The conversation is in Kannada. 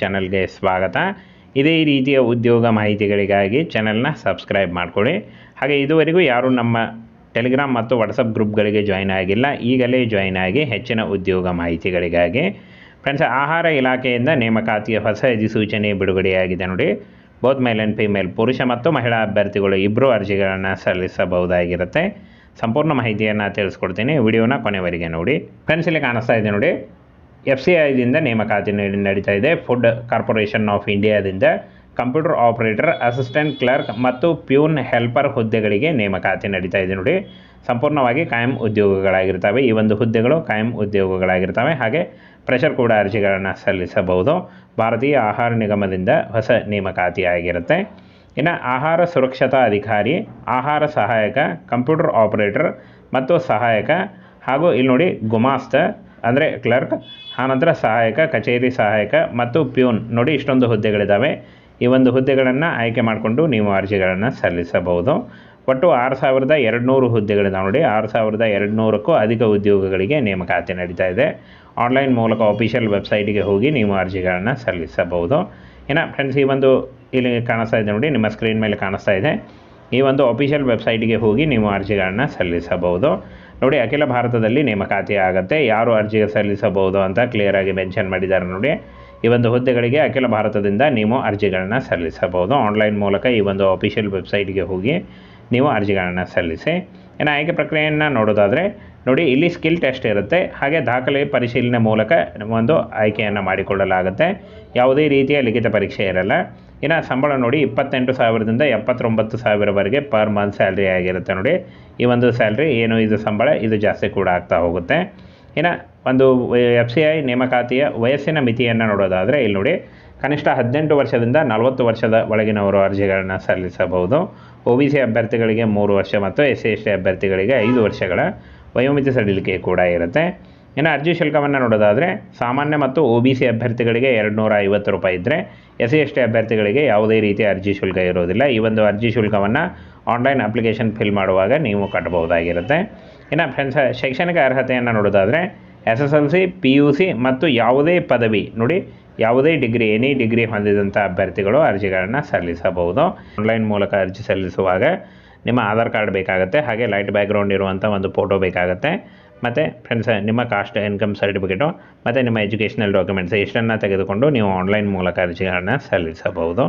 ಚಾನಲ್ಗೆ ಸ್ವಾಗತ. ಇದೇ ರೀತಿಯ ಉದ್ಯೋಗ ಮಾಹಿತಿಗಳಿಗಾಗಿ ಚಾನಲ್ನ ಸಬ್ಸ್ಕ್ರೈಬ್ ಮಾಡ್ಕೊಳ್ಳಿ. ಹಾಗೆ ಇದುವರೆಗೂ ಯಾರು ನಮ್ಮ ಟೆಲಿಗ್ರಾಮ್ ಮತ್ತು ವಾಟ್ಸಪ್ ಗ್ರೂಪ್ಗಳಿಗೆ ಜಾಯಿನ್ ಆಗಿಲ್ಲ. ಈಗಲೇ ಜಾಯಿನ್ ಆಗಿ ಹೆಚ್ಚಿನ ಉದ್ಯೋಗ ಮಾಹಿತಿಗಳಿಗಾಗಿ. ಫ್ರೆಂಡ್ಸ್, ಆಹಾರ ಇಲಾಖೆಯಿಂದ ನೇಮಕಾತಿಯ ಹೊಸ ಅಧಿಸೂಚನೆ ಬಿಡುಗಡೆಯಾಗಿದೆ ನೋಡಿ. ಬೋತ್ ಮೇಲ್ ಆ್ಯಂಡ್ ಫಿಮೇಲ್, ಪುರುಷ ಮತ್ತು ಮಹಿಳಾ ಅಭ್ಯರ್ಥಿಗಳು ಇಬ್ಬರು ಅರ್ಜಿಗಳನ್ನು ಸಲ್ಲಿಸಬಹುದಾಗಿರುತ್ತೆ. ಸಂಪೂರ್ಣ ಮಾಹಿತಿಯನ್ನು ತಿಳಿಸ್ಕೊಡ್ತೀನಿ. ವಿಡಿಯೋನ ಕೊನೆವರೆಗೆ ನೋಡಿ. ಫ್ರೆಂಡ್ಸ್, ಇಲ್ಲಿ ಕಾಣಿಸ್ತಾ ಇದೆ ನೋಡಿ. ಎಫ್ ಸಿ ಐದಿಂದ ನೇಮಕಾತಿ ನಡಿ- ನಡೀತಾ ಇದೆ. ಫುಡ್ ಕಾರ್ಪೊರೇಷನ್ ಆಫ್ ಇಂಡಿಯಾದಿಂದ ಕಂಪ್ಯೂಟರ್ ಆಪರೇಟರ್, ಅಸಿಸ್ಟೆಂಟ್ ಕ್ಲರ್ಕ್ ಮತ್ತು ಪ್ಯೂನ್ ಹೆಲ್ಪರ್ ಹುದ್ದೆಗಳಿಗೆ ನೇಮಕಾತಿ ನಡೀತಾ ಇದೆ ನೋಡಿ. ಸಂಪೂರ್ಣವಾಗಿ ಕಾಯಂ ಉದ್ಯೋಗಗಳಾಗಿರ್ತವೆ. ಈ ಒಂದು ಹುದ್ದೆಗಳು ಕಾಯಂ ಉದ್ಯೋಗಗಳಾಗಿರ್ತವೆ. ಹಾಗೆ ಪ್ರೆಷರ್ ಕೂಡ ಅರ್ಜಿಗಳನ್ನು ಸಲ್ಲಿಸಬಹುದು. ಭಾರತೀಯ ಆಹಾರ ನಿಗಮದಿಂದ ಹೊಸ ನೇಮಕಾತಿ ಆಗಿರುತ್ತೆ ಇನ್ನು ಆಹಾರ ಸುರಕ್ಷತಾ ಅಧಿಕಾರಿ, ಆಹಾರ ಸಹಾಯಕ, ಕಂಪ್ಯೂಟರ್ ಆಪರೇಟರ್ ಮತ್ತು ಸಹಾಯಕ ಹಾಗೂ ಇಲ್ಲಿ ನೋಡಿ ಗುಮಾಸ್ತ ಅಂದರೆ ಕ್ಲರ್ಕ್ ಆನಂತರ ಸಹಾಯಕ, ಕಚೇರಿ ಸಹಾಯಕ ಮತ್ತು ಪ್ಯೂನ್. ನೋಡಿ ಇಷ್ಟೊಂದು ಹುದ್ದೆಗಳಿದ್ದಾವೆ. ಈ ಒಂದು ಹುದ್ದೆಗಳನ್ನು ಆಯ್ಕೆ ಮಾಡಿಕೊಂಡು ನೀವು ಅರ್ಜಿಗಳನ್ನು ಸಲ್ಲಿಸಬಹುದು. ಒಟ್ಟು ಆರು ಸಾವಿರದ ಎರಡುನೂರು ಹುದ್ದೆಗಳಿದ್ದಾವೆ ನೋಡಿ. ಆರು ಸಾವಿರದ ಎರಡುನೂರಕ್ಕೂ ಅಧಿಕ ಉದ್ಯೋಗಗಳಿಗೆ ನೇಮಕಾತಿ ನಡೀತಾ ಇದೆ. ಆನ್ಲೈನ್ ಮೂಲಕ ಅಫಿಷಿಯಲ್ ವೆಬ್ಸೈಟಿಗೆ ಹೋಗಿ ನೀವು ಅರ್ಜಿಗಳನ್ನು ಸಲ್ಲಿಸಬಹುದು. ಇನ್ನು ಫ್ರೆಂಡ್ಸ್ ಈ ಒಂದು ಇಲ್ಲಿ ಕಾಣಿಸ್ತಾ ಇದೆ ನೋಡಿ. ನಿಮ್ಮ ಸ್ಕ್ರೀನ್ ಮೇಲೆ ಕಾಣಿಸ್ತಾ ಇದೆ. ಈ ಒಂದು ಅಫಿಷಿಯಲ್ ವೆಬ್ಸೈಟಿಗೆ ಹೋಗಿ ನೀವು ಅರ್ಜಿಗಳನ್ನು ಸಲ್ಲಿಸಬಹುದು. ನೋಡಿ, ಅಖಿಲ ಭಾರತದಲ್ಲಿ ನೇಮಕಾತಿ ಆಗುತ್ತೆ. ಯಾರು ಅರ್ಜಿ ಸಲ್ಲಿಸಬಹುದು ಅಂತ ಕ್ಲಿಯರಾಗಿ ಮೆನ್ಷನ್ ಮಾಡಿದ್ದಾರೆ ನೋಡಿ. ಈ ಒಂದು ಹುದ್ದೆಗಳಿಗೆ ಅಖಿಲ ಭಾರತದಿಂದ ನೀವು ಅರ್ಜಿಗಳನ್ನು ಸಲ್ಲಿಸಬಹುದು. ಆನ್ಲೈನ್ ಮೂಲಕ ಈ ಒಂದು ಅಫಿಷಿಯಲ್ ವೆಬ್ಸೈಟ್ಗೆ ಹೋಗಿ ನೀವು ಅರ್ಜಿಗಳನ್ನು ಸಲ್ಲಿಸಿ. ಇನ್ನು ಆಯ್ಕೆ ಪ್ರಕ್ರಿಯೆಯನ್ನು ನೋಡೋದಾದರೆ, ನೋಡಿ, ಇಲ್ಲಿ ಸ್ಕಿಲ್ ಟೆಸ್ಟ್ ಇರುತ್ತೆ. ಹಾಗೆ ದಾಖಲೆ ಪರಿಶೀಲನೆ ಮೂಲಕ ಒಂದು ಆಯ್ಕೆಯನ್ನು ಮಾಡಿಕೊಳ್ಳಲಾಗುತ್ತೆ. ಯಾವುದೇ ರೀತಿಯ ಲಿಖಿತ ಪರೀಕ್ಷೆ ಇರಲ್ಲ. ಇನ್ನು ಸಂಬಳ ನೋಡಿ ಇಪ್ಪತ್ತೆಂಟು ಸಾವಿರದಿಂದ ಎಪ್ಪತ್ತೊಂಬತ್ತು ಸಾವಿರವರೆಗೆ ಪರ್ ಮಂತ್ ಸ್ಯಾಲ್ರಿ ಆಗಿರುತ್ತೆ ನೋಡಿ. ಈ ಒಂದು ಸ್ಯಾಲ್ರಿ ಏನು, ಇದು ಸಂಬಳ, ಇದು ಜಾಸ್ತಿ ಕೂಡ ಆಗ್ತಾ ಹೋಗುತ್ತೆ. ಇನ್ನು ಒಂದು ಎಫ್ ಸಿ ಐ ನೇಮಕಾತಿಯ ವಯಸ್ಸಿನ ಮಿತಿಯನ್ನು ನೋಡೋದಾದರೆ ಇಲ್ಲಿ ನೋಡಿ, ಕನಿಷ್ಠ ಹದಿನೆಂಟು ವರ್ಷದಿಂದ ನಲವತ್ತು ವರ್ಷದ ಒಳಗಿನವರು ಅರ್ಜಿಗಳನ್ನು ಸಲ್ಲಿಸಬಹುದು. ಒ ಬಿ ಸಿ ಅಭ್ಯರ್ಥಿಗಳಿಗೆ ಮೂರು ವರ್ಷ ಮತ್ತು ಎಸ್ ಸಿ ಎಸ್ ಟಿ ಅಭ್ಯರ್ಥಿಗಳಿಗೆ ಐದು ವರ್ಷಗಳ ವಯೋಮಿತಿ ಸಡಿಲಿಕೆ ಕೂಡ ಇರುತ್ತೆ. ಇನ್ನು ಅರ್ಜಿ ಶುಲ್ಕವನ್ನು ನೋಡೋದಾದರೆ ಸಾಮಾನ್ಯ ಮತ್ತು ಒ ಬಿ ಸಿ ಅಭ್ಯರ್ಥಿಗಳಿಗೆ ಎರಡು ನೂರ ಐವತ್ತು ರೂಪಾಯಿ ಇದ್ದರೆ ಎಸ್ ಸಿ ಎಸ್ ಟಿ ಅಭ್ಯರ್ಥಿಗಳಿಗೆ ಯಾವುದೇ ರೀತಿಯ ಅರ್ಜಿ ಶುಲ್ಕ ಇರೋದಿಲ್ಲ. ಈ ಒಂದು ಅರ್ಜಿ ಶುಲ್ಕವನ್ನು ಆನ್ಲೈನ್ ಅಪ್ಲಿಕೇಶನ್ ಫಿಲ್ ಮಾಡುವಾಗ ನೀವು ಕಟ್ಟಬಹುದಾಗಿರುತ್ತೆ. ಇನ್ನು ಫ್ರೆಂಡ್ಸ್ ಶೈಕ್ಷಣಿಕ ಅರ್ಹತೆಯನ್ನು ನೋಡೋದಾದರೆ S S L C, P U C ಮತ್ತು ಯಾವುದೇ ಪದವಿ ನೋಡಿ ಯಾವುದೇ ಡಿಗ್ರಿ ಎನಿ ಡಿಗ್ರಿ ಹೊಂದಿದಂಥ ಅಭ್ಯರ್ಥಿಗಳು ಅರ್ಜಿಗಳನ್ನು ಸಲ್ಲಿಸಬಹುದು. ಆನ್ಲೈನ್ ಮೂಲಕ ಅರ್ಜಿ ಸಲ್ಲಿಸುವಾಗ ನಿಮ್ಮ ಆಧಾರ್ ಕಾರ್ಡ್ ಬೇಕಾಗುತ್ತೆ. ಹಾಗೆ ಲೈಟ್ ಬ್ಯಾಕ್ಗ್ರೌಂಡ್ ಇರುವಂಥ ಒಂದು ಫೋಟೋ ಬೇಕಾಗುತ್ತೆ. ಮತ್ತು ಫ್ರೆಂಡ್ಸ್ ನಿಮ್ಮ ಕಾಸ್ಟ್ ಇನ್ಕಮ್ ಸರ್ಟಿಫಿಕೇಟು ಮತ್ತು ನಿಮ್ಮ ಎಜುಕೇಷನಲ್ ಡಾಕ್ಯುಮೆಂಟ್ಸ್ ಇಷ್ಟನ್ನು ತೆಗೆದುಕೊಂಡು ನೀವು ಆನ್ಲೈನ್ ಮೂಲಕ ಅರ್ಜಿಗಳನ್ನು ಸಲ್ಲಿಸಬಹುದು.